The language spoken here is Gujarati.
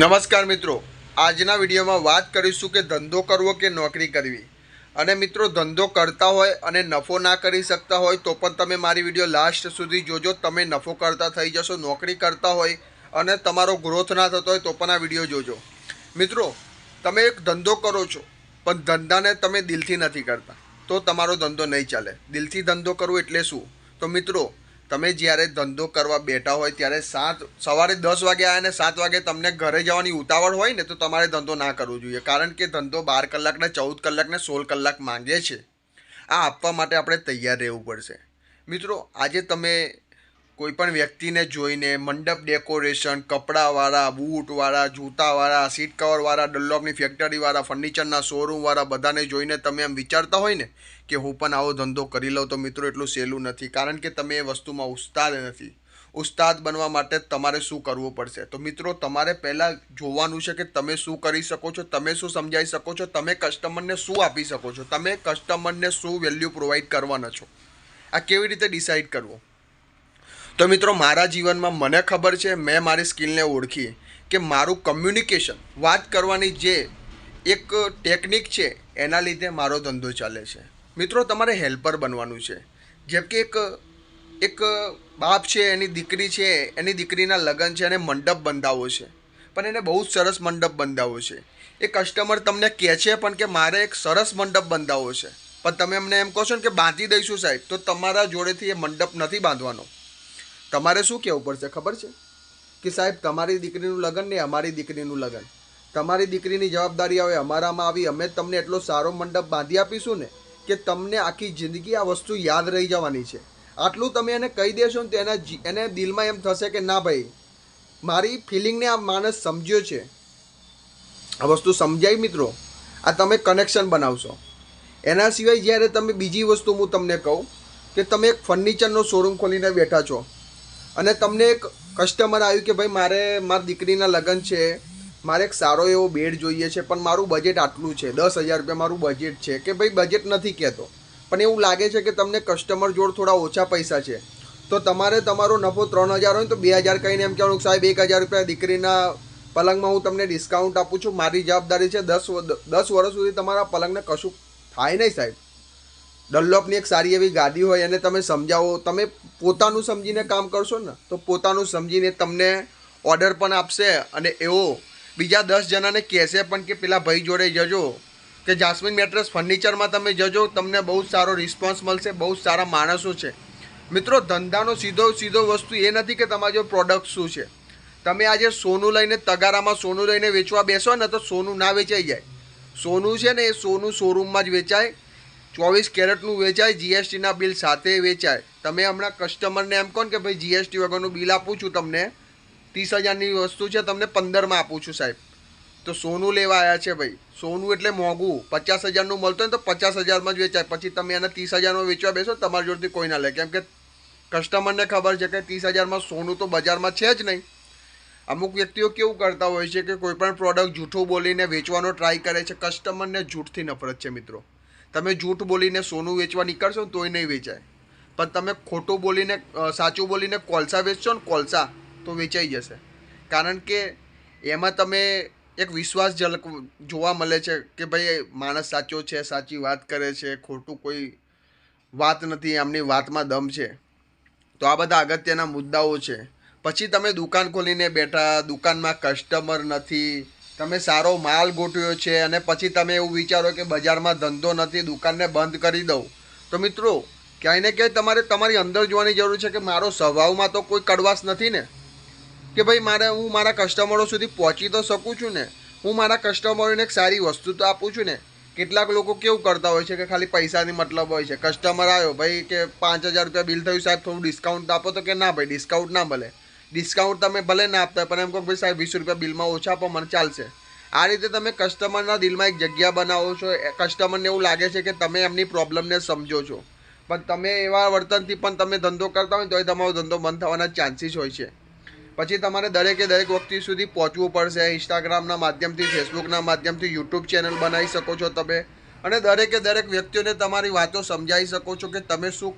નમસ્કાર મિત્રો. આજના વિડીયોમાં વાત કરીશું કે ધંધો કરવો કે નોકરી કરવી. અને મિત્રો, ધંધો કરતા હોય અને નફો ના કરી શકતા હોય તો પણ તમે મારી વીડિયો લાસ્ટ સુધી જોજો. તમે નફો કરતા થઈ જશો, નોકરી કરતા હોય અને તમારો ગ્રોથ ના થતો હોય તો પણ આ વીડિયો જોજો. મિત્રો, તમે એક ધંધો કરો છો, પણ ધંધાને તમે દિલથી નથી કરતા. તો તમારો ધંધો નહીં ચાલે. દિલથી ધંધો કરવો એટલે શું? તો મિત્રો તમે જ્યારે ધંધો કરવા બેઠા હોય ત્યારે સાત સવારે દસ વાગે આવ્યા ને સાત વાગે તમને ઘરે જવાની ઉતાવળ હોય ને તો તમારે ધંધો ના કરવો જોઈએ. કારણ કે ધંધો બાર કલાકને ચૌદ કલાકને સોળ કલાક માંગે છે. આ આપવા માટે આપણે તૈયાર રહેવું પડશે. મિત્રો, આજે તમે કોઈ પણ વ્યક્તિને જોઈને મંડપ ડેકોરેશન, કપડાવાળા, બૂટવાળા, જૂતાવાળા, સીટ કવરવાળા ડલ્લોપની ફેક્ટરીવાળા, ફર્નિચરના શોરૂમવાળા બધાને જોઈને તમે એમ વિચારતા હોય ને કે હું પણ આવો ધંધો કરી લઉં તો મિત્રો એટલું સહેલું નથી. કારણ કે તમે એ વસ્તુમાં ઉસ્તાદ નથી. ઉસ્તાદ બનવા માટે તમારે શું કરવું પડશે? તો મિત્રો, તમારે પહેલાં જોવાનું છે કે તમે શું કરી શકો છો, તમે શું સમજાવી શકો છો, તમે કસ્ટમરને શું આપી શકો છો, તમે કસ્ટમરને શું વેલ્યુ પ્રોવાઈડ કરવાના છો? આ કેવી રીતે ડિસાઈડ કરવું? તો મિત્રો, મારા જીવનમાં મને ખબર છે, મેં મારી સ્કિલને ઓળખી કે મારું કમ્યુનિકેશન વાત કરવાની જે એક ટેકનિક છે, એના લીધે મારો ધંધો ચાલે છે. મિત્રો, તમારે હેલ્પર બનવાનું છે. જેમ કે એક એક બાપ છે, એની દીકરી છે, એની દીકરીના લગ્ન છે એને મંડપ બંધાવવો છે. પણ એને બહુ જ સરસ મંડપ બંધાવવો છે. એ કસ્ટમર તમને કહે છે પણ કે મારે એક સરસ મંડપ બંધાવવો છે. પણ તમે અમને એમ કહો છો ને કે બાંધી દઈશું સાહેબ, તો તમારા જોડેથી એ મંડપ નથી બાંધવાનો. તમારે શું કહેવું પડશે? ખબર છે? કે સાહેબ, તમારી દીકરીનું લગ્ન ને અમારી દીકરીનું લગ્ન. તમારી દીકરીની જવાબદારી આવે અમારામાં આવી. અમે તમને એટલો સારો મંડપ બાંધી આપીશું ને કે તમને આખી જિંદગી આ વસ્તુ યાદ રહી જવાની છે. આટલું તમે એને કહી દેશો ને તો એના એને દિલમાં એમ થશે કે ના ભાઈ, મારી ફિલિંગને આ માણસ સમજ્યો છે. આ વસ્તુ સમજાય મિત્રો? આ તમે કનેક્શન બનાવશો. એના સિવાય જ્યારે તમે બીજી વસ્તુ હું તમને કહું કે તમે એક ફર્નિચરનો શોરૂમ ખોલીને બેઠા છો. અને તમને એક કસ્ટમર આવ્યું કે ભાઈ, મારે, મારી દીકરીના લગ્ન છે, મારે એક સારો એવો બેડ જોઈએ છે, પણ મારું બજેટ આટલું છે, દસ હજાર રૂપિયા મારું બજેટ છે, કે ભાઈ બજેટ નથી કહેતો. પણ એવું લાગે છે કે તમને કસ્ટમર જોડ થોડા ઓછા પૈસા છે. તો તમારે તમારો નફો ત્રણ હજાર હોય તો બે હજાર કહીને એમ કહેવાનું સાહેબ, એક હજાર રૂપિયા દીકરીના પલંગમાં હું તમને ડિસ્કાઉન્ટ આપું છું. મારી જવાબદારી છે દસ દસ વર્ષ સુધી તમારા પલંગને કશું થાય નહીં સાહેબ. ડલ્લોપની એક સારી એવી ગાડી હોય અને તમે સમજાવો. તમે પોતાનું સમજીને કામ કરશો ને, તો પોતાનું સમજીને તમને ઓર્ડર પણ આપશે અને એવો બીજા દસ જણાને કહેશે પણ કે પેલા ભાઈ જોડે જજો, કે જાસ્મિન મેટ્રેસ ફર્નિચરમાં તમે જજો, તમને બહુ સારો રિસ્પોન્સ મળશે, બહુ સારા માણસો છે. મિત્રો, ધંધાનો સીધો સીધો વસ્તુ એ નથી કે તમારો પ્રોડક્ટ શું છે. તમે આજે સોનું લઈને તગારામાં સોનું લઈને વેચવા બેસો ને, તો સોનું ના વેચાઈ જાય. સોનું છે ને, એ સોનું શોરૂમમાં જ વેચાય. ચોવીસ કેરેટનું વેચાય જીએસટીના બિલ સાથે વેચાય. તમે હમણાં કસ્ટમરને એમ કહો કે ભાઈ જીએસટી વગરનું બિલ આપું છું તમને. ત્રીસ હજારની વસ્તુ છે, તમને પંદરમાં આપું છું સાહેબ. તો સોનું લેવા આવ્યા છે ભાઈ. સોનું એટલે મોંઘું. પચાસ હજારનું મળતું હોય તો પચાસ હજારમાં જ વેચાય. પછી તમે એને ત્રીસ હજારમાં વેચવા બેસો, તમારી જોડેથી કોઈ ના લે. કેમ કે કસ્ટમરને ખબર છે કે ત્રીસ હજારમાં સોનું તો બજારમાં છે જ નહીં. અમુક વ્યક્તિઓ કેવું કરતા હોય છે કે કોઈપણ પ્રોડક્ટ જૂઠું બોલીને વેચવાનો ટ્રાય કરે છે. કસ્ટમરને જૂઠથી નફરત છે મિત્રો. તમે જૂઠ બોલીને સોનું વેચવા નીકળશો ને તોય નહીં વેચાય. પણ તમે ખોટું બોલીને સાચું બોલીને કોલસા વેચશો ને કોલસા તો વેચાઈ જશે. કારણ કે એમાં તમે એક વિશ્વાસ ઝલક જોવા મળે છે કે ભાઈ, માણસ સાચો છે, સાચી વાત કરે છે, ખોટું કોઈ વાત નથી, એમની વાતમાં દમ છે. તો આ બધા અગત્યના મુદ્દાઓ છે. પછી તમે દુકાન ખોલીને બેઠા, દુકાનમાં કસ્ટમર નથી તમે સારો માલ ગોઠવ્યો છે અને પછી તમે એવું વિચારો કે બજારમાં ધંધો નથી, દુકાનને બંધ કરી દઉં. તો મિત્રો, ક્યાંય ને ક્યાંય તમારે તમારી અંદર જોવાની જરૂર છે કે મારો સ્વભાવમાં તો કોઈ કડવાશ નથી ને? કે ભાઈ મારે હું મારા કસ્ટમરો સુધી પહોંચી તો શકું છું ને? હું મારા કસ્ટમરોને એક સારી વસ્તુ તો આપું છું ને? કેટલાક લોકો કેવું કરતા હોય છે કે ખાલી પૈસાની મતલબ હોય છે. કસ્ટમર આવ્યો, ભાઈ કે પાંચ હજાર રૂપિયા બિલ થયું સાહેબ, થોડું ડિસ્કાઉન્ટ આપો તો કે ના ભાઈ ડિસ્કાઉન્ટ ના મળે. ડિસ્કાઉન્ટ તમે ભલે ના આપતા પણ એમ કહો ભાઈ સાહેબ, વીસ રૂપિયા બિલમાં ઓછા આપો, મને ચાલશે. આ રીતે તમે કસ્ટમરના દિલમાં એક જગ્યા બનાવો છો કસ્ટમરને એવું લાગે છે કે તમે એમની પ્રોબ્લેમને સમજો છો. પણ તમે એવા વર્તનથી પણ તમે ધંધો કરતા હોય તો એ તમારો ધંધો બંધ થવાના ચાન્સીસ હોય છે. પછી તમારે દરેકે દરેક વ્યક્તિ સુધી પહોંચવું પડશે. ઇન્સ્ટાગ્રામના માધ્યમથી ફેસબુકના માધ્યમથી યુટ્યુબ ચેનલ બનાવી શકો છો તમે. અને દરેકે દરેક વ્યક્તિઓને તમારી વાતો સમજાવી શકો છો કે તમે શું